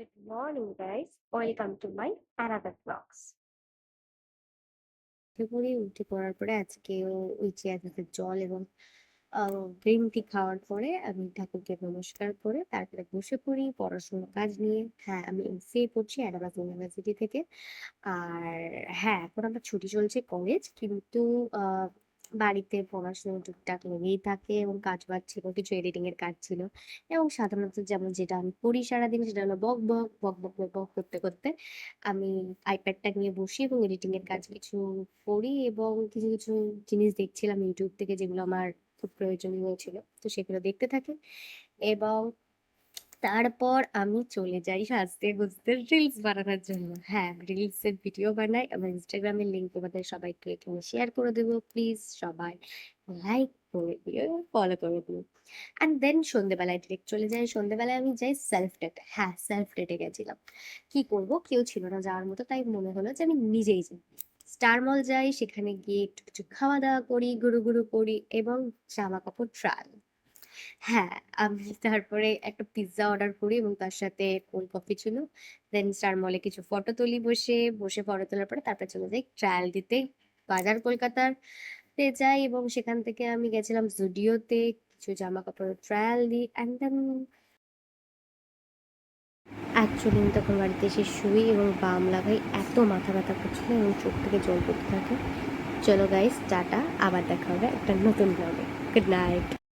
Good morning, guys. Welcome to my another vlogs. উঠে উঠে পড়ার পরে আজকে ওই চেয়ারটাতে জল এবং গ্রিন টি খাওয়ার পরে আমি ঠাকুরকে নমস্কার করে তারপরে বসে পড়ি পড়াশোনার কাজ নিয়ে হ্যাঁ আমি এমসিএ পড়ছি অ্যাডাবাস ইউনিভার্সিটি থেকে আর হ্যাঁ এখন আমার ছুটি চলছে কলেজ কিন্তু বাড়িতে পড়াশোনা টুকটাক লেগেই থাকে এবং কাজ বাজ ছিল, কিছু এডিটিং এর কাজ ছিল এবং সাধারণত যেমন যেটা আমি করি সারাদিন সেটা হলো বক বক বক বক বক বক করতে করতে আমি আইপ্যাডটা নিয়ে বসি এবং এডিটিং এর কাজ কিছু করি এবং কিছু কিছু জিনিস দেখছিলাম ইউটিউব থেকে যেগুলো আমার খুব প্রয়োজনীয় ছিল। তো সেগুলো দেখতে থাকি এবং তারপর আমি চলে যাই সাজতে গুজতে রিলস বানানোর জন্য। হ্যাঁ রিলস এর ভিডিও বানাই আমার ইনস্টাগ্রামের লিঙ্ক তোমাদের সবাইকে এখানে শেয়ার করে দেবো। প্লিজ সবাই লাইক করে দিও ফলো করে দিও। অ্যান্ড দেন সন্ধেবেলায় ডিরেক্ট চলে যাই। সন্ধেবেলায় আমি যাই সেলফ ডেটে হ্যাঁ সেলফ ডেটে গেছিলাম। কি করব? কেউ ছিল না যাওয়ার মতো, তাই মনে হলো যে আমি নিজেই যাই। স্টার মল যাই, সেখানে গিয়ে একটু কিছু খাওয়া দাওয়া করি গুরু গুরু করি এবং জামা কাপড় ট্রায়াল হ্যাঁ আমি তারপরে একটা পিৎজা অর্ডার করি এবং তার সাথে কোল্ড কফি ছিল। দেন স্টার মলে কিছু ফটো তুলি বসে বসে ফটো তোলার পরে তারপরে চলে যাই ট্রায়াল দিতে বাজার কলকাতার তে যাই এবং সেখান থেকে আমি গেছিলাম জুডিওতে কিছু জামা কাপড়ের ট্রায়াল দিই অ্যান্ড দেন অ্যাকচুয়ালি আমি তখন বাড়িতে এসে শুই এবং বাম লাগাই এত মাথা ব্যথা করছিল এবং চোখ থেকে জল পড়তে থাকে। চলো গাইস টাটা, আবার দেখা হবে একটা নতুন ব্লগে গুড নাইট